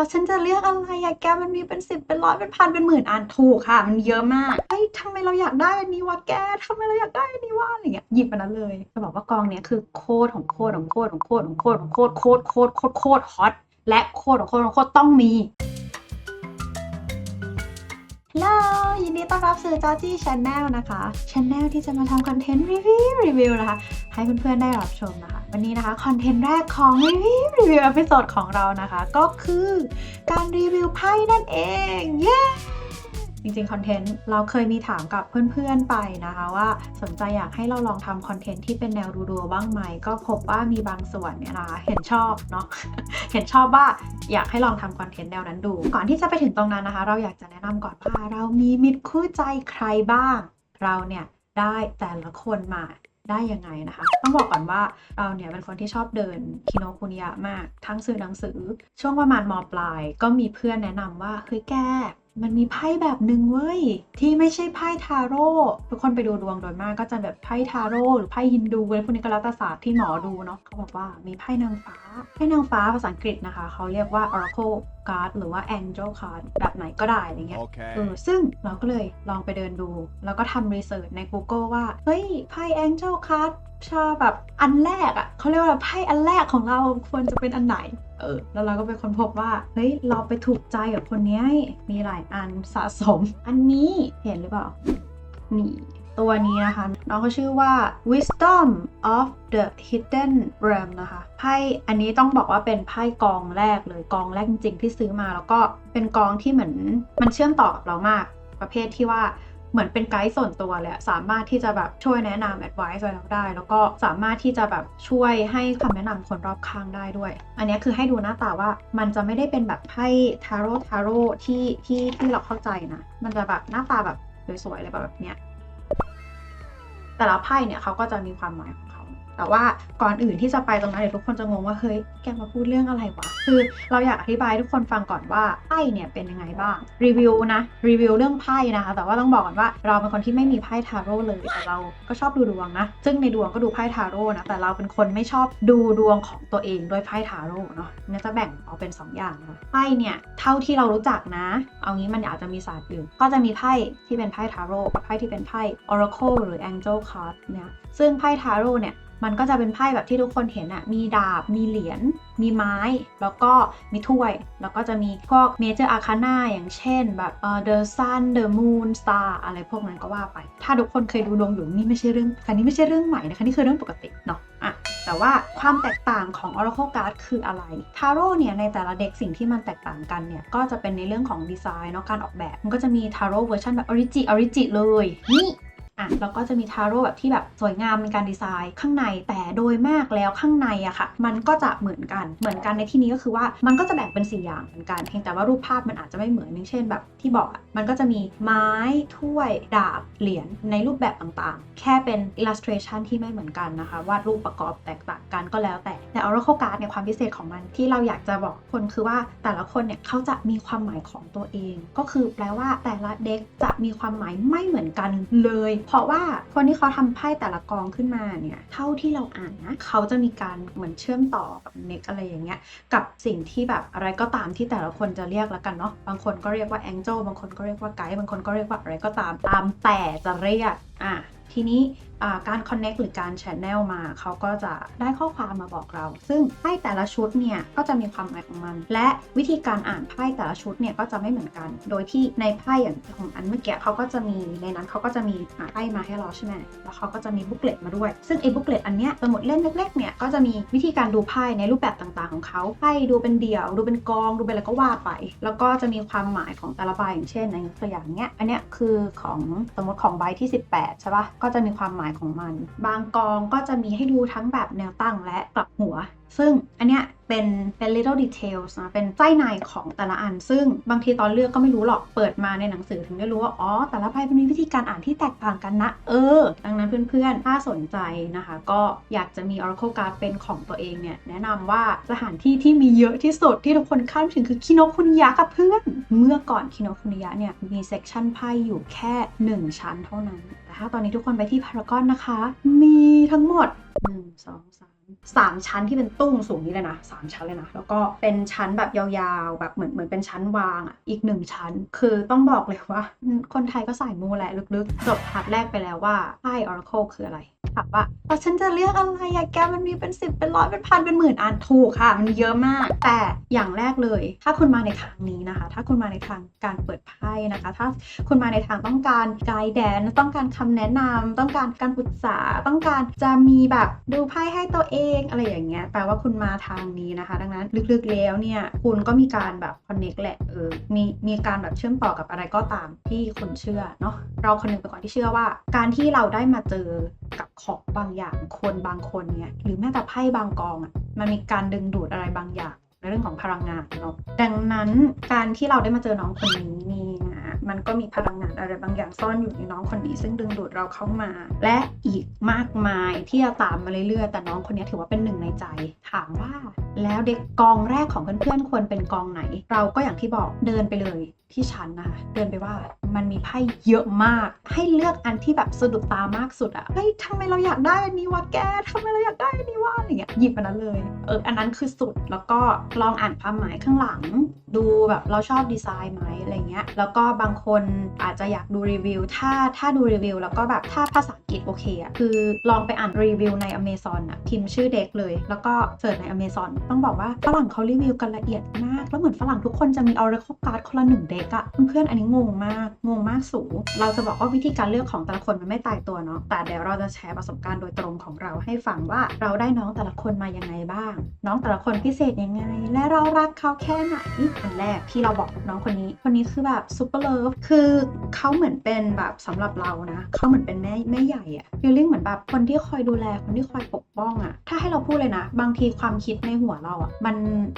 แล้วฉันจะเลือกอะไรอะแกมันมีเป็นสิบเป็นร้อยเป็นพันเป็นหมื่นอันถูกค่ะ มันเยอะมากเฮ้ยทำไมเราอยากได้อันนี้วะแกทำไมเราอยากได้อันนี้วะอะไรเงี้ยหยิบมันนั้นเลยจะบอกว่ากองเนี้ยคือโคตรของโคตรของโคตรของโคตรของโคตรของโคตรโคตรโคตรโคตรโคตรฮอตและโคตรของโคตรของโคตรต้องมี ยินดีต้อนรับสู่จอจี้ชาแนลนะคะชาแนลที่จะมาทำคอนเทนต์รีวิวรีวิวนะคะ ให้เพื่อนๆได้รับชมนะคะ วันนี้นะคะคอนเทนต์แรกของรีวิวรีวิวอพิโซดของเรานะคะ ก็คือการรีวิวไพ่นั่นเอง เย้ จริงๆ คอนเทนต์เราเคยมีถามกับเพื่อนๆไปนะคะว่าสนใจอยากให้เราลองทำคอนเทนต์ที่เป็นแนวดูๆบ้างไหม ก็พบว่ามีบางส่วนเนี่ยนะคะเห็นชอบเนาะเห็นชอบว่าอยากให้ลองทำคอนเทนต์แนวนั้นดู ก่อนที่จะไปถึงตรงนั้นนะคะ เราอยากจะแนะนำก่อนว่าเรามีมิตรคู่ใจใครบ้าง เราเนี่ยได้แต่ละคนมาได้ยังไงนะคะ ต้องบอกก่อนว่าเราเนี่ยเป็นคนที่ชอบเดินคิโนคุนิยะมาก ทั้งซื้อหนังสือ ช่วงประมาณมปลาย ก็มีเพื่อนแนะนำว่าเฮ้ยแก มันมีไพ่แบบหนึ่งเว้ย ที่ไม่ใช่ไพ่ทาโร่ทุกคนไปดูดวงโดยมากก็จะแบบไพ่ทาโร่หรือไพ่ฮินดูอะไรพวกนี้ก็แล้วแต่ศาสตร์ที่หมอดูเนาะเขาบอกว่ามีไพ่นางฟ้าไพ่นางฟ้าภาษาอังกฤษนะคะ เขาเรียกว่า oracle card หรือว่า angel card แบบไหนก็ได้อะไรเงี้ย Okay. เออซึ่งเราก็เลยลองไปเดินดู แล้วก็ทำรีเสิร์ชใน Google ว่า เฮ้ยไพ่ Angel Card ชาแบบอันแรกอะ่ะเขาเรียกว่าไพ่อันแรกของเราควรจะเป็นอันไหน เออ แล้วเราก็ไปคนพบว่า เฮ้ย เราไปถูกใจกับคนนี้ มีหลายอันสะสม อันนี้เห็นหรือเปล่า นี่ ตัวนี้นะคะ น้องเขาชื่อว่า Wisdom of the Hidden Realm นะคะ ไพ่อันนี้ต้องบอกว่าเป็นไพ่กองแรกเลยกองแรกจริงๆที่ซื้อมา แล้วก็เป็นกองที่เหมือนมันเชื่อมต่อกับเรามาก ประเภทที่ว่า เหมือนเป็นไกด์ส่วนตัวเลยอะสามารถที่จะแบบช่วยแนะนำ advice อะไรได้ แล้วก็สามารถที่จะแบบช่วยให้คำแนะนำคนรอบข้างได้ด้วย อันนี้คือให้ดูหน้าตาว่ามันจะไม่ได้เป็นแบบไพ่ทาโร่ทาโร่ที่ที่ที่เราเข้าใจนะ มันจะแบบหน้าตาแบบสวยๆอะไรแบบเนี้ยแต่ละไพ่เนี่ยเขาก็จะมีความหมายของ แต่ว่าก่อนอื่นที่จะไปตรงนั้นเดี๋ยวทุกคนจะงงว่าเฮ้ยแกมาพูดเรื่องอะไรวะคือเราอยากอธิบายทุกคนฟังก่อนว่าไพ่เนี่ยเป็นยังไงบ้างรีวิวนะรีวิวเรื่องไพ่นะคะแต่ว่าต้องบอกก่อนว่าเราเป็นคนที่ไม่มีไพ่ทาโร่เลยแต่เราก็ชอบดูดวงนะ ซึ่งในดวงก็ดูไพ่ทาโร่นะแต่เราเป็นคนไม่ชอบดูดวงของตัวเองด้วยไพ่ทาโร่เนาะเนี่ยจะแบ่งออกเป็นสองอย่างนะไพ่เนี่ยเท่าที่เรารู้จักนะ เอางี้มันอาจจะมีศาสตร์อื่นก็จะมีไพ่ที่เป็นไพ่ทาโร่ไพ่ที่เป็นไพ่ Oracle หรือ Angel Card เนี่ยซึ่งไพ่ทาโร่เนี่ย มันก็จะเป็นไพ่แบบที่ทุกคนเห็นอะมีดาบ มีเหรียญ มีไม้ แล้วก็มีถ้วย แล้วก็จะมีพวกเมเจอร์อาคาน่าอย่างเช่นแบบเอ่อ The Sun The Moon Star อะไรพวกนั้นก็ว่าไป ถ้าทุกคนเคยดูดวงอยู่นี่ไม่ใช่เรื่องคันนี้ไม่ใช่เรื่องใหม่นะคะนี่คือเรื่องปกติเนาะอะแต่ว่าความแตกต่างของ Oracle Card คืออะไร ทาโร่เนี่ยในแต่ละเด็กสิ่งที่มันแตกต่างกันเนี่ยก็จะเป็นในเรื่องของดีไซน์เนาะการออกแบบ มันก็จะมีทาโร่เวอร์ชันแบบออริจิออริจิเลยนี่ อะแล้วก็จะมีทาโร่แบบที่แบบสวยงามในการดีไซน์ข้างในแต่โดยมากแล้วข้างในอะค่ะ มันก็จะเหมือนกันเหมือนกันในที่นี้ก็คือว่ามันก็จะแบ่งเป็นสี่อย่างเหมือนกันเพียงแต่ว่ารูปภาพมันอาจจะไม่เหมือนอย่างเช่นแบบที่บอกมันก็จะมีไม้ถ้วย ดาบ เหรียญในรูปแบบต่างๆ แค่เป็น illustration ที่ไม่เหมือนกันนะคะวาดรูปประกอบแตกต่างกันก็แล้วแต่แต่ Oracle Card เนี่ยความพิเศษของมันที่เราอยากจะบอกคนคือว่าแต่ละคนเนี่ยเขาจะมีความหมายของตัวเอง ก็คือแปลว่าแต่ละเด็กจะมีความหมายไม่เหมือนกันเลยเพราะว่าคนที่เขาทำไพ่แต่ละกองขึ้นมาเนี่ยเท่าที่เราอ่านนะเขาจะมีการเหมือนเชื่อมต่อกับเน็กอะไรอย่างเงี้ยกับสิ่งที่แบบอะไรก็ตามที่แต่ละคนจะเรียกแล้วกันเนาะบางคนก็เรียกว่าแองเจิลบางคนก็เรียกว่าไกด์บางคนก็เรียกว่าอะไรก็ตามตามแต่จะเรียกอะทีนี้ การ connect หรือการ channel มา เขาก็จะได้ข้อความมาบอกเรา ซึ่งไพ่แต่ละชุดเนี่ย ก็จะมีความหมายของมัน และวิธีการอ่านไพ่แต่ละชุดเนี่ย ก็จะไม่เหมือนกัน โดยที่ในไพ่อย่างของอันเมื่อกี้เขาก็จะมีในนั้นเขาก็จะมีอ่าไพ่มาให้เราใช่ไหมแล้วเขาก็จะมีบุ๊กเลตมาด้วย ซึ่งไอ้บุ๊กเลตอันเนี้ยสมุดเล่มเล็กๆเนี่ยก็จะมีวิธีการดูไพ่ในรูปแบบต่างๆ ของเขาไพ่ดูเป็นเดี่ยว ดูเป็นกองดูเป็นอะไรก็ว่าไป แล้วก็จะมีความหมายของแต่ละใบอย่างเช่นในตัวอย่างเนี้ยอันเนี้ยคือของสมมติของใบที่ 18ใช่ปะก็จะมีความหมายของมัน บางกองก็จะมีให้ดูทั้งแบบแนวตั้งและกลับหัว ซึ่งอันเนี้ยเป็นเป็น little details นะ เป็นไส้ในของแต่ละอัน ซึ่งบางทีตอนเลือกก็ไม่รู้หรอก เปิดมาในหนังสือถึงได้รู้ว่า อ๋อ แต่ละไพ่มันมีวิธีการอ่านที่แตกต่างกันนะ เออ ดังนั้นเพื่อนๆ ถ้าสนใจนะคะ ก็อยากจะมี Oracle Card เป็นของตัวเองเนี่ย แนะนำว่าสถานที่ที่มีเยอะที่สุดที่ทุกคนคาดไม่ถึงคือคิโนคุนิยะกับเพื่อน เมื่อก่อนคิโนคุนิยะเนี่ยมีเซกชันไพ่อยู่แค่ 1 ชั้นเท่านั้น แต่ถ้าตอนนี้ทุกคนไปที่พารากอนนะคะ มีทั้งหมด 1 2 3 สามชั้นที่เป็นตุ้งสูงนี้เลยนะสามชั้นเลยนะ แล้วก็เป็นชั้นแบบยาวๆ แบบเหมือนเหมือนเป็นชั้นวางอะอีกหนึ่งชั้น คือต้องบอกเลยว่า คนไทยก็สายมูแหละลึกๆ จบพาร์ทแรกไปแล้วว่าไพ่ออร์โคคืออะไร ถามว่าเออฉันจะเลือกอะไรอะแกมันมีเป็นสิบเป็นร้อยเป็นพันเป็นหมื่นอันถูกค่ะ มันเยอะมาก แต่อย่างแรกเลย ถ้าคุณมาในทางนี้นะคะ ถ้าคุณมาในทางการเปิดไพ่นะคะ ถ้าคุณมาในทางต้องการไกด์แดนต้องการคำแนะนำต้องการการปรึกษาต้องการจะมีแบบดูไพ่ให้ตัวเองอะไรอย่างเงี้ยแปลว่าคุณมาทางนี้นะคะ ดังนั้นลึกๆแล้วเนี่ยคุณก็มีการแบบ connect แหละเออมีมีการแบบเชื่อมต่อกับอะไรก็ตามที่คุณเชื่อเนาะเราคนหนึงไปก่อนที่เชื่อว่า การที่เราได้มาเจอกับของบางอย่างคนบางคนเนี่ยหรือแม้แต่ไพ่บางกองอะมันมีการดึงดูดอะไรบางอย่างในเรื่องของพลังงานเนาะดังนั้นการที่เราได้มาเจอน้องคนนี้นี่นะมันก็มีพลังงานอะไรบางอย่างซ่อนอยู่ในน้องคนนี้ ซึ่งดึงดูดเราเข้ามา และอีกมากมายที่จะตามมาเรื่อยๆแต่น้องคนนี้ถือว่าเป็นหนึ่งในใจ ถามว่า แล้วเด็กกองแรกของเพื่อนๆควรเป็นกองไหน เราก็อย่างที่บอกเดินไปเลย ที่ชั้นนะคะเดินไปว่ามันมีไพ่เยอะมาก ให้เลือกอันที่แบบสะดุดตามากสุดอะเฮ้ยทำไมเราอยากได้อันนี้วะแกทำไมเราอยากได้อันนี้วะอะไรเงี้ยหยิบอันนั้นเลยเอออันนั้นคือสุดแล้วก็ลองอ่านความหมายข้างหลัง ดูแบบเราชอบดีไซน์ไหมอะไรเงี้ยแล้วก็บางคนอาจจะอยากดูรีวิวถ้าถ้าดูรีวิว แล้วก็แบบถ้าภาษาอังกฤษโอเคอะคือลองไปอ่านรีวิวใน Amazon อะพิมพ์ชื่อเด็กเลย แล้วก็เสิร์ชใน Amazon ต้องบอกว่าฝรั่งเขารีวิวกันละเอียดมาก แล้วเหมือนฝรั่งทุกคนจะมี Oracle Card คนละหนึ่งเด็กอะเพื่อนๆอันนี้งงมากงงมากสูเราจะบอกว่าวิธีการเลือกของแต่ละคนมันไม่ตายตัวเนาะแต่เดี๋ยวเราจะแชร์ประสบการณ์โดยตรงของเราให้ฟังว่าเราได้น้องแต่ละคนมายังไงบ้าง น้องแต่ละคนพิเศษยังไง และเรารักเขาแค่ไหนอันแรกที่เราบอกกับน้องคนนี้ คนนี้คือแบบซูเปอร์เลิฟคือเขาเหมือนเป็นแบบสำหรับเรานะเขาเหมือนเป็นแม่แม่ใหญ่อะฟีลลิ่งเหมือนแบบคนที่คอยดูแลคนที่คอยปกป้องอะถ้าให้เราพูดเลยนะ บางทีความคิดในหัวเราอะมัน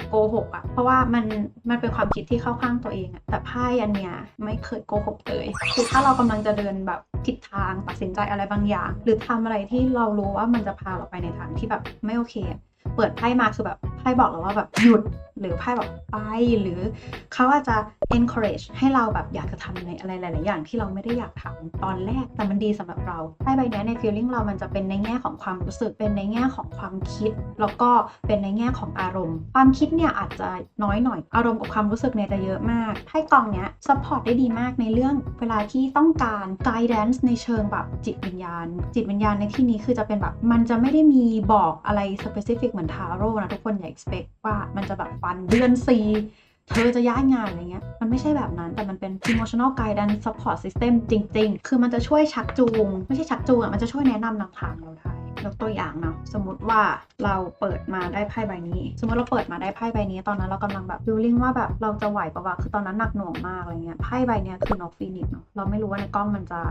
โกหกอะเพราะว่ามันมันเป็นความคิดที่เข้าข้างตัวเองอะแต่ไพ่อันเนี้ยไม่เคยโกหกเลยคือถ้าเรากำลังจะเดินแบบผิดทางตัดสินใจอะไรบางอย่าง หรือทำอะไรที่เรารู้ว่ามันจะพาเราไปในทางที่แบบไม่โอเค เปิดไพ่มาคือแบบไพ่บอกเราว่าแบบหยุด หรือไพ่แบบไป หรือเขาอาจจะ encourage ให้เราแบบอยากจะทำในอะไรหลาย ๆ อย่างที่เราไม่ได้อยากทำตอนแรก แต่มันดีสำหรับเราไพ่ใบเนี้ยใน feeling เรามันจะเป็นในแง่ของความรู้สึก เป็นในแง่ของความคิด แล้วก็เป็นในแง่ของอารมณ์ ความคิดเนี่ยอาจจะน้อยหน่อย อารมณ์กับความรู้สึกเนี่ยจะเยอะมากไพ่กองเนี้ย support ได้ดีมากในเรื่องเวลาที่ต้องการ guidance ในเชิงแบบจิตวิญญาณ จิตวิญญาณในที่นี้คือจะเป็นแบบมันจะไม่ได้มีบอกอะไร specific เหมือนทาโร่นะทุกคนอย่า expect ว่ามันจะแบบันเดือนสีเธอจะย้ายงานอะไรเงี้ย มันไม่ใช่แบบนั้น แต่มันเป็น emotional guidance support system จริง ๆ คือมันจะช่วยชักจูง ไม่ใช่ชักจูงอะ มันจะช่วยแนะนำนำทางเราได้ ยกตัวอย่างเนาะสมมติว่าเราเปิดมาได้ไพ่ใบนี้ สมมติเราเปิดมาได้ไพ่ใบนี้ตอนนั้นเรากำลังแบบ feeling ว่าแบบเราจะไหวปะวะคือตอนนั้นหนักหน่วงมากอะไรเงี้ยไพ่ใบเนี้ยคือนกฟีนิกเนาะเราไม่รู้ว่าในกล้องมันจะ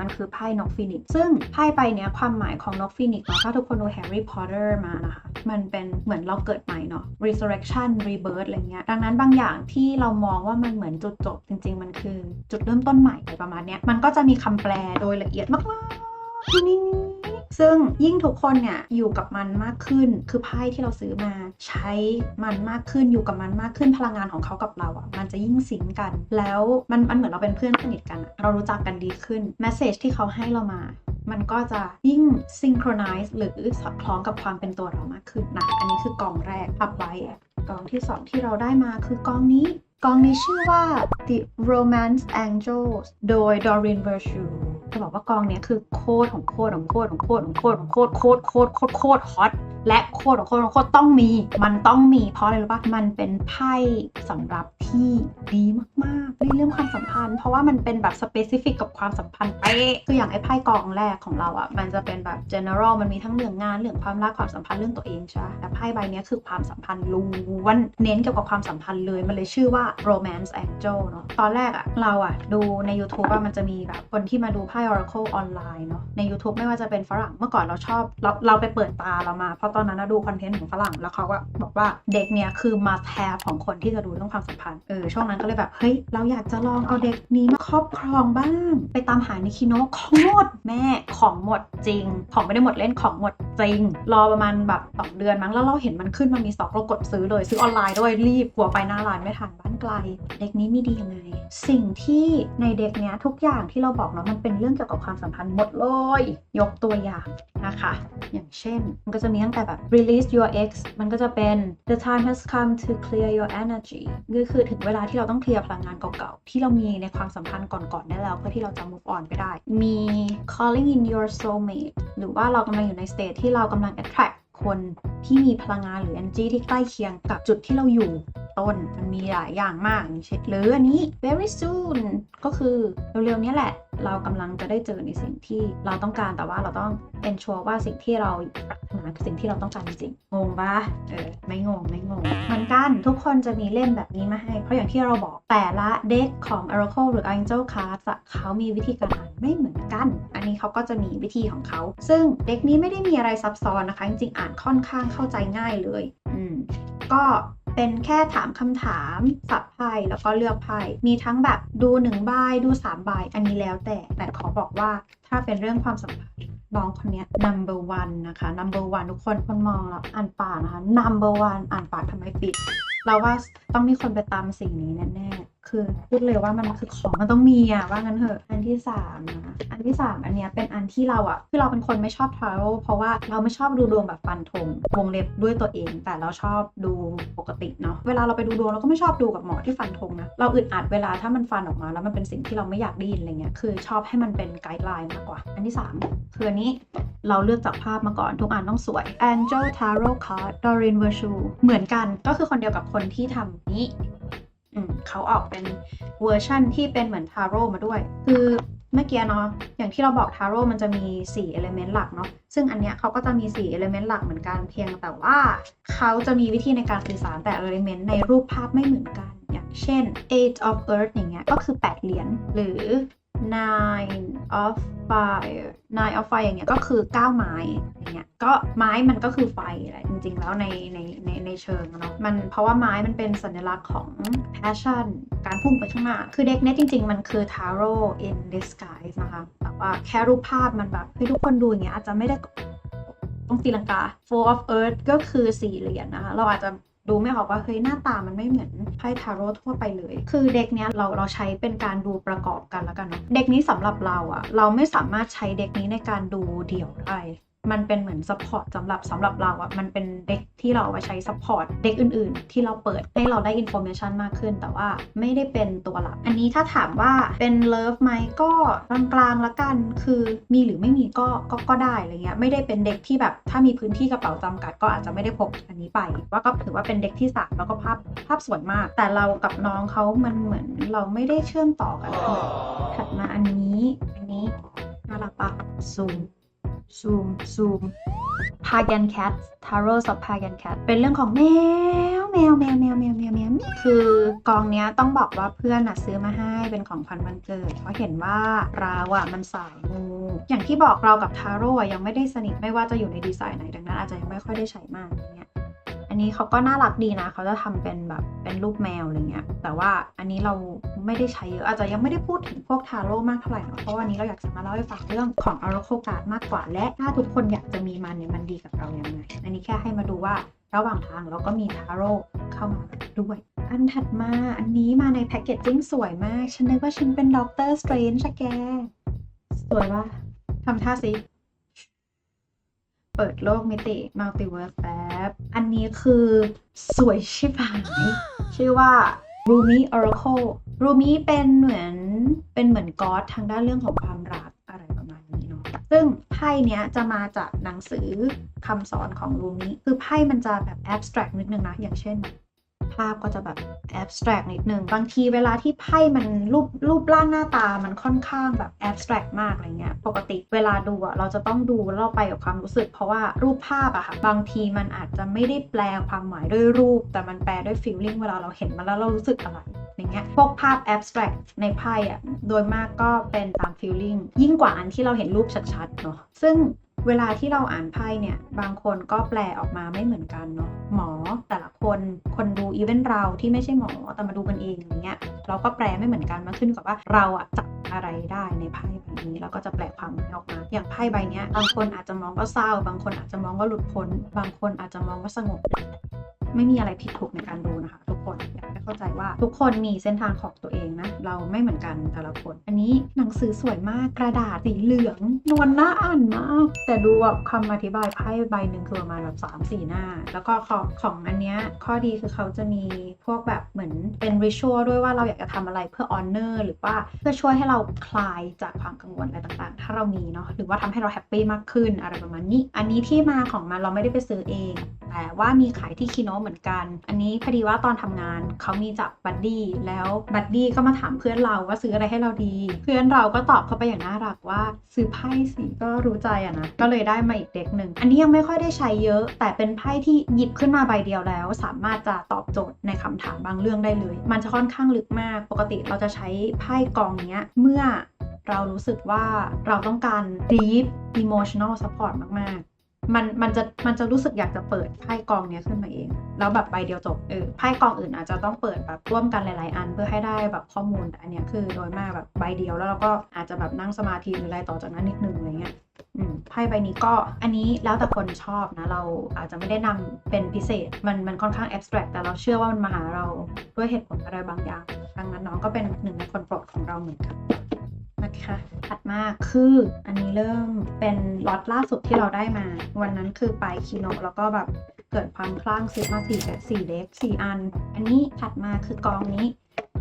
มันคือไพ่นกฟีนิกซึ่งไพ่ใบเนี้ยความหมายของนกฟีนิกเนาะถ้าทุกคนดูแฮร์รี่พอตเตอร์มานะคะมันเป็นเหมือนเราเกิดใหม่เนาะ resurrection rebirth อะไรเงี้ยดังนั้นบางอย่างที่เรามองว่ามันเหมือนจุดจบ จริง ๆ มันคือจุดเริ่มต้นใหม่อะไรประมาณเนี้ยมันก็จะมีคำแปลโดยละเอียดมากๆนี่ ซึ่งยิ่งทุกคนเนี่ยอยู่กับมันมากขึ้น คือไพ่ที่เราซื้อมาใช้มันมากขึ้นอยู่กับมันมากขึ้นพลังงานของเขากับเราอะ่ะมันจะยิ่งสิงกัน แล้วมันมันเหมือนเราเป็นเพื่อนสนิทกัน เรารู้จักกันดีขึ้นแมสเซจที่เขาให้เรามา มันก็จะยิ่ง synchronize หรือสอดคล้องกับความเป็นตัวเรามากขึ้นนะอันนี้คือกองแรกพับไว้กองที่สองที่เราได้มาคือกองนี้กองนี้ชื่อว่า The Romance Angels โดย Doreen Virtue จะบอกว่ากองเนี้ยคือโคตรของโคตรของโคตรของโคตรของโคตรของโคตรโคตรโคตรโคตรโคตรฮอตและโคตรของโคตรของโคตรต้องมี มันต้องมีเพราะอะไรรู้ป่ะมันเป็นไพ่สำหรับที่ดีมากๆในเรื่องความสัมพันธ์ เพราะว่ามันเป็นแบบ specific กับความสัมพันธ์เป๊ะคืออย่างไอ้ไพ่กองแรกของเราอะมันจะเป็นแบบ general มันมีทั้งเรื่องงานเรื่องความรักความสัมพันธ์เรื่องตัวเองใช่ปะแต่ไพ่ใบนี้คือความสัมพันธ์ล้วนเน้นเกี่ยวกับความสัมพันธ์เลยมันเลยชื่อว่า romance angel เนาะตอนแรกอะเราอะดูใน YouTube ว่ามันจะมีแบบคนที่มาดูไพ่ oracle ออนไลน์เนาะใน YouTube ไม่ว่าจะเป็นฝรั่งเมื่อก่อนเราชอบเราเราไปเปิดตาเรามา เพราะตอนนั้นเราดูคอนเทนต์ของฝรั่งแล้วเขาก็บอกว่าเด็กเนี่ยคือ must have ของคนที่จะดูเรื่องความสัมพันธ์เออช่วงนั้นก็เลยแบบเฮ้ยเราอยากจะลองเอาเด็กนี้มาครอบครองบ้าง ไปตามหาในคิโนของหมดแม่ของหมดจริง ของไม่ได้หมดเล่นของหมดจริง รอประมาณแบบสองเดือนมั้งแล้วเราเห็นมันขึ้นมันมีสต็อกเรากดซื้อเลย ซื้อออนไลน์ด้วยรีบกลัวไปหน้าร้านไม่ทันบ้านไกล เด็กนี้มีดียังไง สิ่งที่ในเด็กเนี้ยทุกอย่างที่เราบอกเนาะมันเป็นเรื่องเกี่ยวกับความสัมพันธ์หมดเลย ยกตัวอย่างนะคะ อย่างเช่น มันก็จะมีตั้งแต่แบบ release your ex มันก็จะเป็น the time has come to clear your energy ก็คือถึงเวลาที่เราต้องเคลียร์พลังงานเก่าๆ ที่เรามีในความสัมพันธ์ก่อนๆได้แล้ว เพื่อที่เราจะ move on ไปได้ มี calling in your soulmate หรือว่าเรากำลังอยู่ใน state ที่เรากำลัง attract คนที่มีพลังงานหรือ energy ที่ใกล้เคียงกับจุดที่เราอยู่ ต้น มันมีหลายอย่างมากเช่นหรืออันนี้ very soon ก็คือเร็วๆนี้แหละ เรากำลังจะได้เจอในสิ่งที่เราต้องการแต่ว่าเราต้อง ensure ว่าสิ่งที่เราปรารถนาคือสิ่งที่เราต้องการจริงงงปะเออไม่งงไม่งงเหมือนกันทุกคนจะมีเล่มแบบนี้มาให้ เพราะอย่างที่เราบอกแต่ละเด็กของ Oracle หรือ Angel Cards เขามีวิธีการอ่านไม่เหมือนกัน อันนี้เขาก็จะมีวิธีของเขา ซึ่งเด็กนี้ไม่ได้มีอะไรซับซ้อนนะคะ จริงๆอ่านค่อนข้างเข้าใจง่ายเลย อืมก็ เป็นแค่ถามคำถามสับไพ่แล้วก็เลือกไพ่มีทั้งแบบดู1ใบดู3ใบอันนี้แล้วแต่แต่ขอบอกว่าถ้าเป็นเรื่องความสัมพันธ์น้องคนนี้ number one นะคะ number one ทุกคนคนมองแล้วอ่านปากนะคะ number one อ่านปากทำไมปิด เราว่าต้องมีคนไปตามสิ่งนี้แน่ๆ คือพูดเลยว่ามันคือของมันต้องมีอะว่างั้นเถอะ อันที่สามนะอันที่สามอันเนี้ยเป็นอันที่เราอะคือเราเป็นคนไม่ชอบ travel เพราะว่าเราไม่ชอบดูดวงแบบฟันธงวงเล็บด้วยตัวเอง แต่เราชอบดูปกติเนาะเวลาเราไปดูดวงเราก็ไม่ชอบดูกับหมอที่ฟันธงนะเราอึดอัดเวลาถ้ามันฟันออกมา แล้วมันเป็นสิ่งที่เราไม่อยากได้ยินอะไรเงี้ยคือชอบให้มันเป็นไกด์ไลน์มากกว่า อันที่สามคืออันนี้เราเลือกจากภาพมาก่อนทุกอันต้องสวย Angel Tarot Card Doreen Virtue เหมือนกันก็คือคนเดียวกับคนที่ทำนี้ เขาออกเป็นเวอร์ชั่นที่เป็นเหมือนทาโร่มาด้วย คือเมื่อกี้เนาะอย่างที่เราบอกทาโร่มันจะมี 4 element หลักเนาะซึ่งอันเนี้ยเขาก็จะมี 4 element หลักเหมือนกันเพียงแต่ว่าเขาจะมีวิธีในการสื่อสารแต่ element ในรูปภาพไม่เหมือนกัน อย่างเช่น eight of earth อย่างเงี้ยก็คือ 8 เหรียญหรือ nine of fire nine of fire อย่างเงี้ยก็คือ 9 ไม้อย่างเงี้ยก็ไม้มันก็คือไฟแหละจริงๆ แล้วในในในในเชิงเนาะมันเพราะว่าไม้มันเป็นสัญลักษณ์ของ passion การพุ่งไปข้างหน้า คือเด็กเนี้ยจริง ๆ มันคือ tarot in disguise นะคะแต่ว่าแค่รูปภาพมันแบบให้ทุกคนดูอย่างเงี้ยอาจจะไม่ได้ต้องตีลังกา four of earth ก็คือสี่เหรียญนะคะเราอาจจะ ดูไม่ออกว่าเฮ้ยหน้าตามันไม่เหมือนไพ่ทาโร่ทั่วไปเลย คือเด็กเนี้ยเราเราใช้เป็นการดูประกอบกันแล้วกันเนาะเด็กนี้สำหรับเราอะเราไม่สามารถใช้เด็กนี้ในการดูเดี่ยวได้ มันเป็นเหมือนซัพพอร์ตสำหรับสำหรับเราอะมันเป็นเด็กที่เราเอาไว้ใช้ซัพพอร์ตเด็กอื่น ๆ ที่เราเปิดให้เราได้อินโฟเมชันมากขึ้น แต่ว่าไม่ได้เป็นตัวหลัก อันนี้ถ้าถามว่าเป็นเลิฟไหมก็กลางๆละกัน คือมีหรือไม่มีก็ก็ก็ได้อะไรเงี้ยไม่ได้เป็นเด็กที่แบบถ้ามีพื้นที่กระเป๋าจำกัด ก็อาจจะไม่ได้พกอันนี้ไป ว่าก็ถือว่าเป็นเด็กที่สามแล้วก็ภาพภาพสวยมาก แต่เรากับน้องเขามันเหมือนเราไม่ได้เชื่อมต่อกันเท่าไหร่ถัดมาอันนี้อันนี้น่ารักปะซูม ซูมซูมพาแกนแคททาโรสับพาแกนแคทเป็นเรื่องของแมวแมวแมวแมวแมวแมวแมวคือกองเนี้ยต้องบอกว่าเพื่อนอะซื้อมาให้เป็นของขวัญวันเกิดเพราะเห็นว่าเราอะมันสายมูอย่างที่บอกเรากับทาโร่อะยังไม่ได้สนิทไม่ว่าจะอยู่ในดีไซน์ไหนดังนั้นอาจจะยังไม่ค่อยได้ใช้มากเนี้ย อันนี้เขาก็น่ารักดีนะ เขาจะทำเป็นแบบเป็นรูปแมวอะไรเงี้ย แต่ว่าอันนี้เราไม่ได้ใช้เยอะ อาจจะยังไม่ได้พูดถึงพวกทาโร่มากเท่าไหร่เนอะเพราะวันนี้เราอยากจะมาเล่าให้ฟังเรื่องของ Oracle Card มากกว่า และถ้าทุกคนอยากจะมีมันเนี่ยมันดีกับเรายังไง อันนี้แค่ให้มาดูว่าระหว่างทางเราก็มีทาโร่เข้ามาด้วย อันถัดมาอันนี้มาในแพคเกจจิ้งสวยมาก ฉันนึกว่าฉันเป็นด็อกเตอร์สเตรนจ์แก สวยปะทำท่าสิ เปิดโลกมิติมัลติเวิร์สแป๊ บ อันนี้คือสวยชิบหายชื่อว่า Rumi Oracle Rumi เป็นเหมือนเป็นเหมือนก๊อดทางด้านเรื่องของความรักอะไรประมาณนี้เนาะซึ่งไพ่เนี้ยจะมาจากหนังสือคำสอนของ Rumi คือไพ่มันจะแบบ abstract นิดนึงนะ อย่างเช่น ภาพก็จะแบบ abstract นิดนึง บางทีเวลาที่ไพ่มันรูปรูปร่างหน้าตามันค่อนข้างแบบ abstract มากอะไรเงี้ย ปกติเวลาดูอะเราจะต้องดูแล้วเราไปกับความรู้สึก เพราะว่ารูปภาพอะค่ะ บางทีมันอาจจะไม่ได้แปลความหมายด้วยรูป แต่มันแปลด้วย feeling เวลาเราเห็นมันแล้วเรารู้สึกอะไรอย่างเงี้ย พวกภาพ abstract ในไพ่อะโดยมากก็เป็นตาม feeling ยิ่งกว่าอันที่เราเห็นรูปชัดๆเนาะซึ่งเวลาที่เราอ่านไพ่เนี่ย บางคนก็แปลออกมาไม่เหมือนกันเนาะหมอแต่ละคนคนดูอีเวนต์เราที่ไม่ใช่หมอแต่มาดูกันเองอย่างเงี้ยเราก็แปลไม่เหมือนกันมันขึ้นกับว่าเราอะจับ อะไรได้ในไพ่ใบนี้ แล้วก็จะแปลความหมายออกมา อย่างไพ่ใบนี้บางคนอาจจะมองว่าเศร้า บางคนอาจจะมองว่าหลุดพ้น บางคนอาจจะมองว่าสงบ ไม่มีอะไรผิดถูกในการดูนะคะ ทุกคนอยากให้เข้าใจว่าทุกคนมีเส้นทางของตัวเองนะ เราไม่เหมือนกันแต่ละคน อันนี้หนังสือสวยมากกระดาษสีเหลือง นวลน่าอ่านมาก แต่ดูแบบคำอธิบายไพ่ใบหนึ่งคือประมาณแบบสามสี่หน้า แล้วก็ของของอันเนี้ยข้อดีคือเขาจะมีพวกแบบเหมือนเป็นริชัวด้วยว่าเราอยากจะทำอะไรเพื่อออนเนอร์หรือว่าเพื่อช่วยให้เราคลายจากความกังวลอะไรต่างๆ ถ้าเรามีเนาะหรือว่าทำให้เราแฮปปี้มากขึ้นอะไรประมาณนี้ อันนี้ที่มาของมันเราไม่ได้ไปซื้อเอง แต่ว่ามีขายที่คีโนเหมือนกัน อันนี้พอดีว่าตอนทำงานเขามีจากบัดดี้แล้วบัดดี้ก็มาถามเพื่อนเราว่าซื้ออะไรให้เราดี เพื่อนเราก็ตอบเขาไปอย่างน่ารักว่า ซื้อไพ่สิก็รู้ใจอะนะก็เลยได้มาอีกเด็กหนึ่งอันนี้ยังไม่ค่อยได้ใช้เยอะ แต่เป็นไพ่ที่หยิบขึ้นมาใบเดียวแล้ว สามารถจะตอบโจทย์ในคำถามบางเรื่องได้เลย มันจะค่อนข้างลึกมาก ปกติเราจะใช้ไพ่กองเนี้ยเมื่อเรารู้สึกว่าเราต้องการ deep emotional support มาก ๆ มันมันจะมันจะรู้สึกอยากจะเปิดไพ่กองเนี้ยขึ้นมาเอง แล้วแบบใบเดียวจบเออไพ่กองอื่นอาจจะต้องเปิดแบบร่วมกันหลาย ๆ อันเพื่อให้ได้แบบข้อมูลแต่อันเนี้ยคือโดยมากแบบใบเดียวแล้วเราก็อาจจะแบบนั่งสมาธิหรืออะไรต่อจากนั้นนิดนึงอะไรเงี้ยไพ่ใบนี้ก็อันนี้แล้วแต่คนชอบนะ เราอาจจะไม่ได้นำเป็นพิเศษ มันมันค่อนข้าง abstract แต่เราเชื่อว่ามันมาหาเราด้วยเหตุผลอะไรบางอย่าง ดังนั้นน้องก็เป็นหนึ่งในคนโปรดของเราเหมือนกัน นะคะถัดมาคืออันนี้เริ่มเป็นล็อตล่าสุดที่เราได้มา วันนั้นคือไปคีโนแล้วก็แบบเกิดความคลั่งซื้อมาสี่แบบสี่เด็กสี่อัน อันนี้ถัดมาคือกองนี้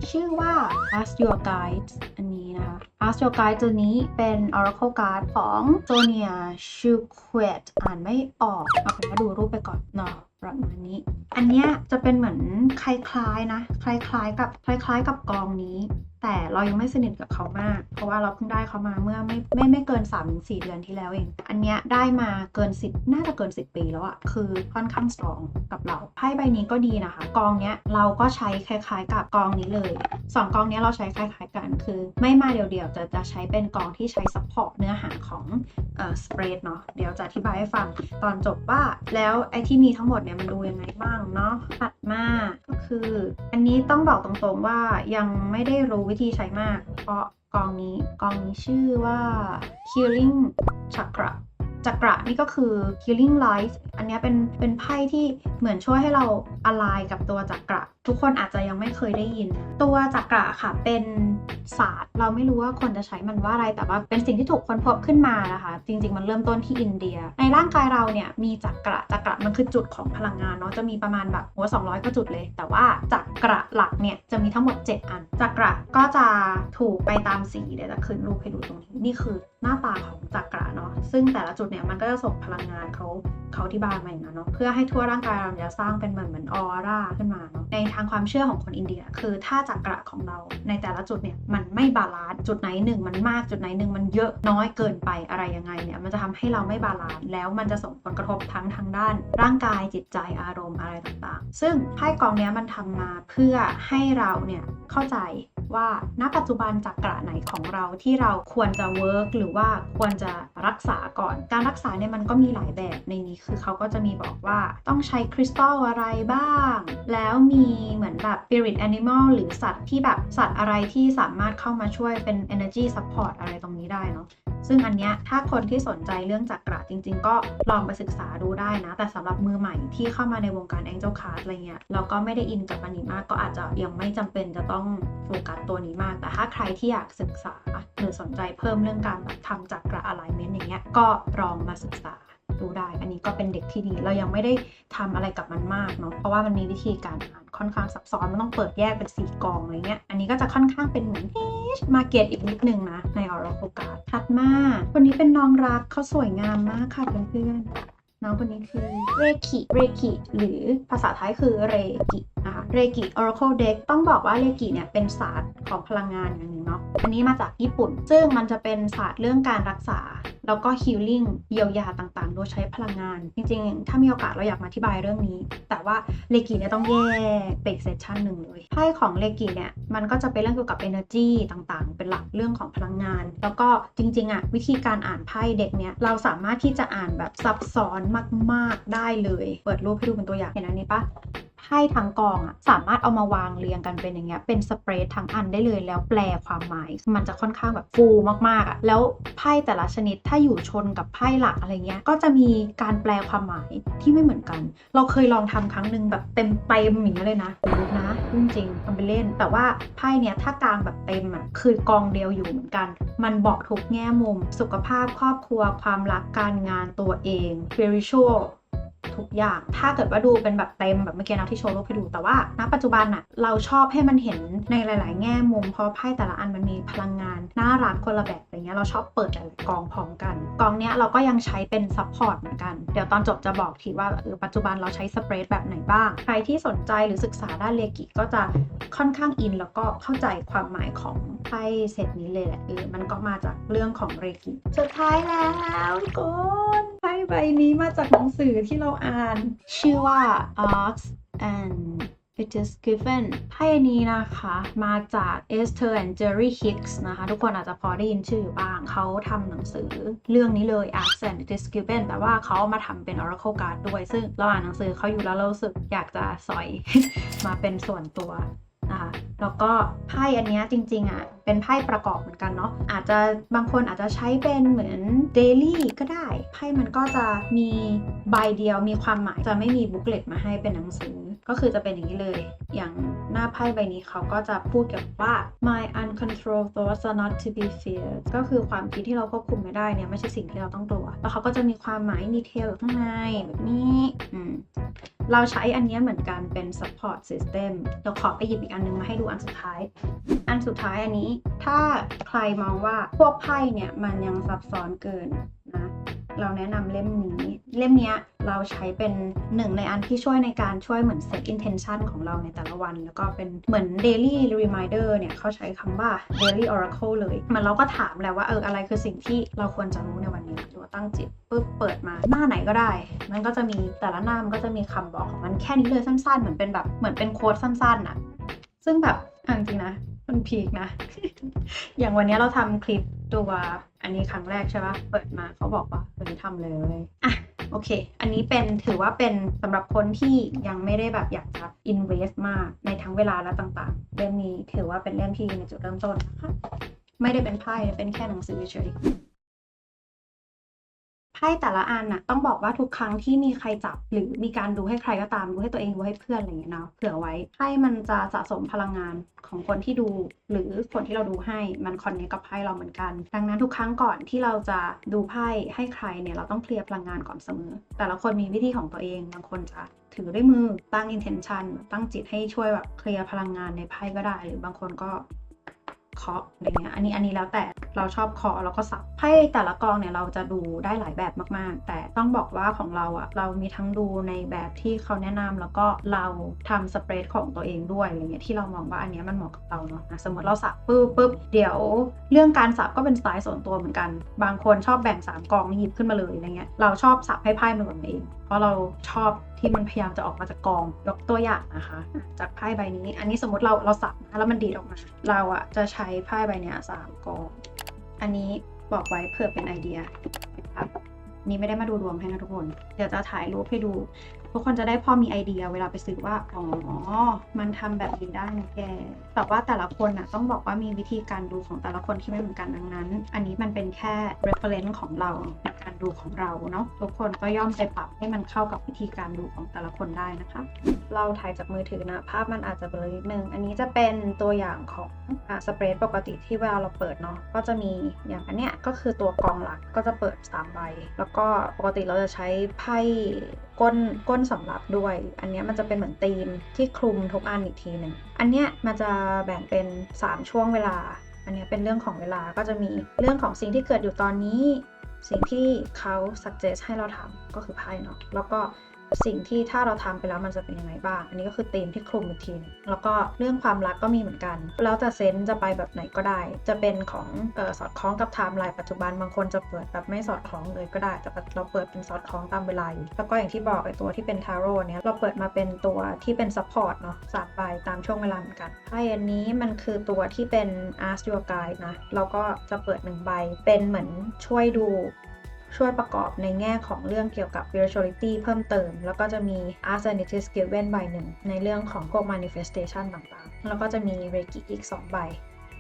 ชื่อว่า Ask Your Guides อันนี้นะคะ Ask Your Guide ตัวนี้เป็น Oracle Card ของ Sonia s h u q u e t อ่านไม่ออกเอาเป็นว่าดูรูปไปก่อนเนาะประมาณนี้ อันเนี้ยจะเป็นเหมือนคล้ายๆนะ คล้ายๆกับคล้ายๆกับกองนี้ แต่เรายังไม่สนิทกับเขามาก เพราะว่าเราเพิ่งได้เขามาเมื่อไม่ไม่ไม่เกิน3-4เดือนที่แล้วเอง อันเนี้ยได้มาเกิน10น่าจะเกิน 10 ปีแล้วอะคือค่อนข้างสตรองกับเราไพ่ใบนี้ก็ดีนะคะ กองเนี้ยเราก็ใช้คล้ายๆ กับกองนี้เลยสองกองเนี้ยเราใช้คล้ายๆกัน คือไม่มาเดี่ยวๆจะจะใช้เป็นกองที่ใช้ซัพพอร์ตเนื้อหาของเอ่อสเปรดเนาะเดี๋ยวจะอธิบายให้ฟังตอนจบว่า แล้วไอ้ที่มีทั้งหมดเนี่ยมันดูยังไงบ้างเนาะถัดมาก็คือ อันนี้ต้องบอกตรงๆว่ายังไม่ได้รู้วิธีใช้มาก เพราะกองนี้กองนี้ชื่อว่า Killing Chakra จักระนี่ก็คือ killing Light อันนี้เป็นเป็นไพ่ที่เหมือนช่วยให้เราอะไลกับตัวจักระ ทุกคนอาจจะยังไม่เคยได้ยิน ตัวจักระค่ะเป็น ศาสตร์ เราไม่รู้ว่าคนจะใช้มันว่าอะไรแต่ว่าเป็นสิ่งที่ถูกค้นพบขึ้นมานะคะ จริง ๆ มันเริ่มต้นที่อินเดีย ในร่างกายเราเนี่ยมีจักระจักระมันคือจุดของพลังงานเนาะจะมีประมาณแบบหัว200 ก็จุดเลย แต่ว่าจักระหลักเนี่ยจะมีทั้งหมด 7 อันจักระก็จะถูกไปตามสีเดี๋ยวจะขึ้นรูปให้ดูตรงนี้นี่คือ หน้าตาของจักระเนาะซึ่งแต่ละจุดเนี่ยมันก็จะส่งพลังงานเขาเขาที่บ้านมาอย่างนั้นเนาะเพื่อให้ทั่วร่างกายเราจะสร้างเป็นเหมือนเหมือนออร่าขึ้นมาเนาะในทางความเชื่อของคนอินเดีย คือถ้าจักระของเราในแต่ละจุดเนี่ยมันไม่บาลานซ์จุดไหนหนึ่งมันมากจุดไหนหนึ่งมันเยอะน้อยเกินไปอะไรยังไงเนี่ยมันจะทำให้เราไม่บาลานซ์แล้วมันจะส่งผลกระทบทั้งทางด้าน ร่างกายจิตใจอารมณ์อะไรต่างๆ ซึ่งไพ่กองเนี้ยมันทำมาเพื่อให้เราเนี่ยเข้าใจ ว่าณปัจจุบันจักระไหนของเราที่เราควรจะเวิร์กหรือว่าควรจะรักษาก่อน การรักษาเนี่ยมันก็มีหลายแบบในนี้คือเขาก็จะมีบอกว่าต้องใช้คริสตัลอะไรบ้าง แล้วมีเหมือนแบบ spirit animal หรือสัตว์ที่แบบสัตว์อะไรที่สามารถเข้ามาช่วยเป็น energy support อะไรตรงนี้ได้เนาะซึ่งอันเนี้ยถ้าคนที่สนใจเรื่องจักระจริง ๆ ก็ลองไปศึกษาดูได้นะ แต่สำหรับมือใหม่ที่เข้ามาในวงการ Angel Card อะไรเงี้ยแล้วก็ไม่ได้อินกับมันนี้มากก็อาจจะยังไม่จำเป็นจะต้องโฟกัสตัวนี้มาก แต่ถ้าใครที่อยากศึกษาหรือสนใจเพิ่มเรื่องการแบบทำจักระ alignment อย่างเงี้ยก็ลองมาศึกษาดูได้ อันนี้ก็เป็นเด็กที่ดี เรายังไม่ได้ทำอะไรกับมันมากเนาะ เพราะว่ามันมีวิธีการอ่านค่อนข้างซับซ้อน มันต้องเปิดแยกเป็นสีกองอะไรเงี้ย อันนี้ก็จะค่อนข้างเป็นเหมือนมาเก็ตอีกนิดนึงนะ ในออร์โ c การ์ดถัดมาคนนี้เป็นน้องรักเขาสวยงามมากค่ะเพื่อนๆน้องคนนี้คือเรคิ เรคิ หรือภาษาไทยคือเรกิ นะคะเรกิ Oracle Deck ต้องบอกว่าเรกิเนี่ยเป็นศาสตร์ของพลังงานอย่างหนึ่งเนาะอันนี้มาจากญี่ปุ่น ซึ่งมันจะเป็นศาสตร์เรื่องการรักษา แล้วก็ healing เยียวยาต่างๆ โดยใช้พลังงาน จริงๆ ถ้ามีโอกาสเราอยากมาอธิบายเรื่องนี้ แต่ว่าเรกิเนี่ยต้องแยกเป็นเซสชันหนึ่งเลยไพ่ของเรกิเนี่ยมันก็จะเป็นเรื่องเกี่ยวกับ energy ต่างๆ เป็นหลักเรื่องของพลังงาน แล้วก็จริงๆอะวิธีการอ่านไพ่เด็กเนี่ยเราสามารถที่จะอ่านแบบซับซ้อนมาก ๆได้เลย เปิดรูปให้ดูเป็นตัวอย่างเห็นอันนี้ปะ ไพ่ทั้งกองอะสามารถเอามาวางเรียงกันเป็นอย่างเงี้ยเป็นสเปรดทั้งอันได้เลยแล้วแปลความหมาย มันจะค่อนข้างแบบฟูมากๆอะแล้วไพ่แต่ละชนิดถ้าอยู่ชนกับไพ่หลักอะไรเงี้ยก็จะมีการแปลความหมายที่ไม่เหมือนกัน เราเคยลองทำครั้งหนึ่งแบบเต็มเต็มๆอย่างเงี้ยเลยนะรู้นะจริงๆทำไปเล่น แต่ว่าไพ่เนี้ยถ้ากลางแบบเต็มอะคือกองเดียวอยู่เหมือนกัน มันบอกทุกแง่มุม สุขภาพครอบครัวความรักการงานตัวเอง spiritual ทุกอย่าง ถ้าเกิดว่าดูเป็นแบบเต็มแบบเมื่อกี้นะที่โชว์รูปให้ดู แต่ว่าณปัจจุบันอะเราชอบให้มันเห็นในหลาย ๆ แง่มุม เพราะไพ่แต่ละอันมันมีพลังงานน่ารักคนละแบบอะไรเงี้ย เราชอบเปิดหลายๆกองพร้อมกัน กองเนี้ยเราก็ยังใช้เป็นซัพพอร์ตเหมือนกัน เดี๋ยวตอนจบจะบอกทีว่าเออปัจจุบันเราใช้สเปรดแบบไหนบ้าง ใครที่สนใจหรือศึกษาด้านเลกิก็จะค่อนข้างอิน แล้วก็เข้าใจความหมายของไพ่เซตนี้เลยแหละเออมันก็มาจากเรื่องของเรกิ สุดท้ายแล้วทุกคน ไพ่ใบนี้มาจากหนังสือที่เราอ่าน ชื่อว่า Arcs and It is given ไพ่นี้นะคะ มาจาก Esther and Jerry Hicks นะคะ ทุกคนอาจจะพอได้ยินชื่ออยู่บ้าง เขาทำหนังสือเรื่องนี้เลย Arcs and It is given แต่ว่าเขามาทำเป็น Oracle Card ด้วย ซึ่งเราอ่านหนังสือเขาอยู่แล้วเราสึกอยากจะสอย มาเป็นส่วนตัว นะคะแล้วก็ไพ่อันนี้จริงๆอะเป็นไพ่ประกอบเหมือนกันเนาะอาจจะบางคนอาจจะใช้เป็นเหมือนเดลี่ก็ได้ ไพ่มันก็จะมีใบเดียวมีความหมายจะไม่มีบุ๊กเลตมาให้เป็นหนังสือ ก็คือจะเป็นอย่างนี้เลย อย่างหน้าไพ่ใบนี้เขาก็จะพูดเกี่ยวกับว่า my uncontrolled thoughts are not to be feared ก็คือความคิดที่เราควบคุมไม่ได้เนี่ยไม่ใช่สิ่งที่เราต้องกลัว แล้วเขาก็จะมีความหมายดีเทลอยู่ข้างในแบบนี้อืมเราใช้อันนี้เหมือนกันเป็น support system เดี๋ยวขอไปหยิบอีกอันนึงมาให้ดูอันสุดท้าย อันสุดท้ายอันนี้ ถ้าใครมองว่าพวกไพ่เนี่ยมันยังซับซ้อนเกินนะ เราแนะนำเล่มนี้ เล่มเนี้ย เราใช้เป็นหนึ่งในอันที่ช่วยในการช่วยเหมือน set intention ของเราในแต่ละวัน แล้วก็เป็นเหมือน daily reminder เนี่ยเขาใช้คำว่า daily oracle เลยมันเราก็ถามแหล้วว่าเอออะไรคือสิ่งที่เราควรจะรู้ในวันนี้หรือว่าตั้งจิตปุ๊บเปิดมาหน้าไหนก็ได้ มันก็จะมีแต่ละหน้ามันก็จะมีคำบอกของมันแค่นี้เลยสั้นๆ เหมือนเป็นแบบเหมือนเป็นโค้ดสั้นๆน่ะซึ่งแบบอาจริงนะ มันพีคนะ อย่างวันนี้เราทำคลิปตัวอันนี้ครั้งแรกใช่ปะเปิดมาเขาบอกว่าเฮ้ยทำเลยอะโอเค อันนี้เป็นถือว่าเป็นสำหรับคนที่ยังไม่ได้แบบอยากจะ invest มากในทั้งเวลาและต่างๆ เล่มนี้ถือว่าเป็นเล่มที่ในจุดเริ่มต้นนะคะ ไม่ได้เป็นไพ่เป็นแค่หนังสือเฉย ๆไพ่แต่ละอันน่ะต้องบอกว่าทุกครั้งที่มีใครจับ หรือมีการดูให้ใครก็ตามดูให้ตัวเองดูให้เพื่อนอะไรอย่างเงี้ยเนาะเผื่อไว้ไพ่มันจะสะสมพลังงานของคนที่ดู หรือคนที่เราดูให้มันคอนเนคกับไพ่เราเหมือนกัน ดังนั้นทุกครั้งก่อนที่เราจะดูไพ่ให้ใครเนี่ยเราต้องเคลียร์พลังงานก่อนเสมอ แต่ละคนมีวิธีของตัวเองบางคนจะถือด้วยมือตั้ง intention ตั้งจิตให้ช่วยแบบเคลียร์พลังงานในไพ่ก็ได้ หรือบางคนก็ เคาะอะไรเงี้ยอันนี้อันนี้แล้วแต่เราชอบเคาะแล้วก็สับไพ่แต่ละกองเนี่ยเราจะดูได้หลายแบบมากๆ แต่ต้องบอกว่าของเราอะเรามีทั้งดูในแบบที่เขาแนะนำแล้วก็เราทำสเปรดของตัวเองด้วยอะไรเงี้ยที่เรามองว่าอันนี้มันเหมาะกับเราเนาะนะสมมติเราสับปุ๊บปุ๊บเดี๋ยว เรื่องการสับก็เป็นสไตล์ส่วนตัวเหมือนกัน บางคนชอบแบ่งสามกองหยิบขึ้นมาเลยอะไรเงี้ยเราชอบสับให้ไพ่มันแบบเอง เพราะเราชอบ ที่มันพยายามจะออกมาจากกองยกตัวอย่างนะคะ จากไพ่ใบนี้ อันนี้สมมติเราเราสับนะแล้วมันดีดออกมา เราอะจะใช้ไพ่ใบเนี้ยสามกอง อันนี้บอกไว้เผื่อเป็นไอเดียนะครับนี่ไม่ได้มาดูดวงให้นะทุกคน เดี๋ยวจะถ่ายรูปให้ดู ทุกคนจะได้พอมีไอเดียเวลาไปซื้อว่า อ๋อ มันทำแบบนี้ได้นะแก แต่ว่าแต่ละคนน่ะต้องบอกว่ามีวิธีการดูของแต่ละคนที่ไม่เหมือนกันดังนั้น อันนี้มันเป็นแค่ reference ของเราในการดูของเราเนาะทุกคนก็ย่อมไปปรับให้มันเข้ากับวิธีการดูของแต่ละคนได้นะคะ เราถ่ายจากมือถือนะ ภาพมันอาจจะเบลอนิดนึง อันนี้จะเป็นตัวอย่างของอสเปรดปกติที่เวลาเราเปิดเนาะ ก็จะมีอย่างอันเนี้ยก็คือตัวกองหลักก็จะเปิด3ใบ แล้วก็ปกติเราจะใช้ไพ่ก้นก้นสำรับด้วย อันนี้มันจะเป็นเหมือนธีมที่คลุมทุกอันอีกทีหนึ่งอันเนี้ยมันจะแบ่งเป็น 3 ช่วงเวลา อันนี้เป็นเรื่องของเวลาก็จะมีเรื่องของสิ่งที่เกิดอยู่ตอนนี้ สิ่งที่เขา suggest ให้เราทำก็คือไพ่เนาะแล้วก็ สิ่งที่ถ้าเราทำไปแล้วมันจะเป็นยังไงบ้าง อันนี้ก็คือธีมที่คลุมอีกทีหนึงแล้วก็เรื่องความรักก็มีเหมือนกัน แล้วแต่เซนส์จะไปแบบไหนก็ได้ จะเป็นของออสอดคล้องกับไทม์ไลน์ปัจจุบันบางคนจะเปิดแบบไม่สอดคล้องเลยก็ได้ แต่เราเปิดเป็นสอดคล้องตามเวลาอยู่แล้วก็อย่างที่บอกไอตัวที่เป็นทาโร่เนี้ยเราเปิดมาเป็นตัวที่เป็นซัพพอร์ตเนาะสามใบตามช่วงเวลาเหมือนกันไพ่อันนี้มันคือตัวที่เป็น Ask Your Guide นะเราก็จะเปิดหนึ่งใบเป็นเหมือนช่วยดู ช่วยประกอบในแง่ของเรื่องเกี่ยวกับ spirituality เพิ่มเติม แล้วก็จะมี art and it is given ใบหนึ่งในเรื่องของพวก manifestation ต่างๆ แล้วก็จะมี reiki อีก 2 ใบ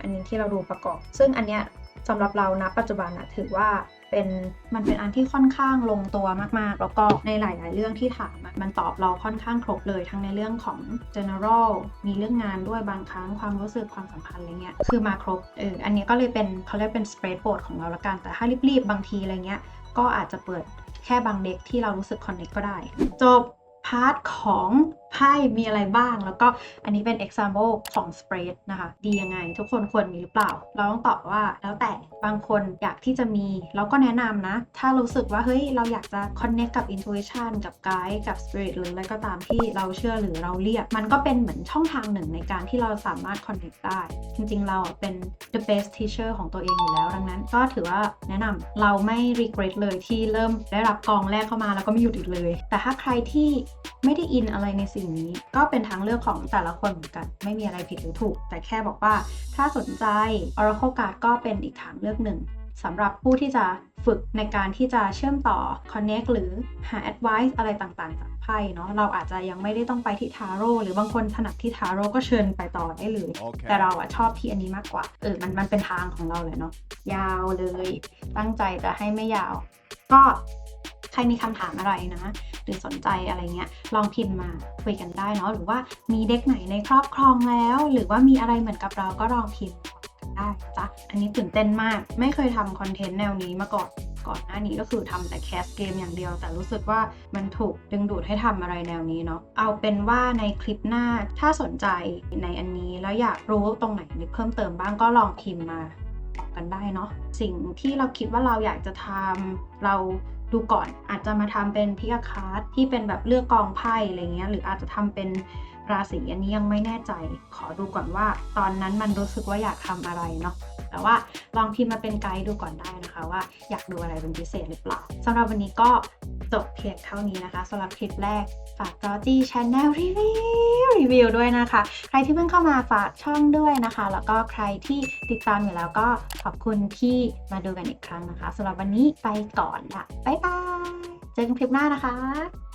อันนี้ที่เราดูประกอบ ซึ่งอันเนี้ยสำหรับเรานะปัจจุบันนะถือว่าเป็นมันเป็นอันที่ค่อนข้างลงตัวมากๆ แล้วก็ในหลาย ๆ เรื่องที่ถามมันตอบเราค่อนข้างครบเลยทั้งในเรื่องของ general มีเรื่องงานด้วยบางครั้งความรู้สึกความสัมพันธ์อะไรเงี้ยคือมาครบเอออันนี้ก็เลยเป็นเขาเรียกเป็น spreadboard ของเราละกันแต่ถ้ารีบ ๆ บางทีอะไรเงี้ย ก็อาจจะเปิดแค่บางเด็กที่เรารู้สึกคอนเน็กก็ได้ จบพาร์ทของ ไพ่มีอะไรบ้าง แล้วก็อันนี้เป็น example ของ spread นะคะ ดียังไง ทุกคนควรมีหรือเปล่า เราต้องตอบว่าแล้วแต่บางคนอยากที่จะมี เราก็แนะนำนะ ถ้ารู้สึกว่า เฮ้ย เราอยากจะ connect กับ intuition กับ guide กับ spirit หรืออะไรก็ตามที่เราเชื่อหรือเราเรียก มันก็เป็นเหมือนช่องทางหนึ่งในการที่เราสามารถ connect ได้ จริงๆ เราเป็น the best teacher ของตัวเองอยู่แล้ว ดังนั้นก็ถือว่าแนะนำเราไม่ regret เลยที่เริ่มได้รับกองแรกเข้ามาแล้วก็ไม่หยุดอีกเลย แต่ถ้าใครที่ ไม่ได้อินอะไรในสิ่งนี้ ก็เป็นทางเลือกของแต่ละคนเหมือนกัน ไม่มีอะไรผิดหรือถูก แต่แค่บอกว่าถ้าสนใจ Oracle Card ก็เป็นอีกทางเลือกหนึ่งสำหรับผู้ที่จะฝึกในการที่จะเชื่อมต่อ connect หรือหา advice อะไรต่างๆ จากไพ่เนาะเราอาจจะยังไม่ได้ต้องไปที่ทาโร่หรือบางคนถนัดที่ทาโร่ก็เชิญไปต่อได้เลย Okay. แต่เราอะชอบที่อันนี้มากกว่าเออมันมันเป็นทางของเราเลยเนาะยาวเลย ตั้งใจจะให้ไม่ยาว ก็ ใครมีคำถามอะไรนะ หรือสนใจอะไรเงี้ย ลองพิมพ์มาคุยกันได้เนาะหรือว่ามีเด็กไหนในครอบครองแล้ว หรือว่ามีอะไรเหมือนกับเราก็ลองพิมพ์บอกกันได้จ้ะอันนี้ตื่นเต้นมาก ไม่เคยทำคอนเทนต์แนวนี้มาก่อนก่อนหน้านี้ก็คือทำแต่แคสเกมอย่างเดียว แต่รู้สึกว่ามันถูกดึงดูดให้ทำอะไรแนวนี้เนาะเอาเป็นว่าในคลิปหน้าถ้าสนใจในอันนี้แล้วอยากรู้ตรงไหนเพิ่มเติมบ้างก็ลองพิมพ์มาบอกกันได้เนาะสิ่งที่เราคิดว่าเราอยากจะทำเรา ดูก่อน อาจจะมาทำเป็นพิกาคาร์ดที่เป็นแบบเลือกกองไพ่อะไรเงี้ยหรืออาจจะทำเป็นราศีอันนี้ยังไม่แน่ใจ ขอดูก่อนว่า ตอนนั้นมันรู้สึกว่าอยากทำอะไรเนาะ แต่ว่าลองพิมพ์มาเป็นไกด์ดูก่อนได้นะคะว่าอยากดูอะไรเป็นพิเศษหรือเปล่าสำหรับวันนี้ก็จบเพียงเท่านี้นะคะสำหรับคลิปแรกฝากจอจี้ช n แนลรีวิวรีวิวด้วยนะคะ ใครที่เพิ่งเข้ามาฝากช่องด้วยนะคะ แล้วก็ใครที่ติดตามอยู่แล้วก็ขอบคุณที่มาดูกันอีกครั้งนะคะสำหรับวันนี้ไปก่อนละบ๊ายบาย เจอกันคลิปหน้านะคะ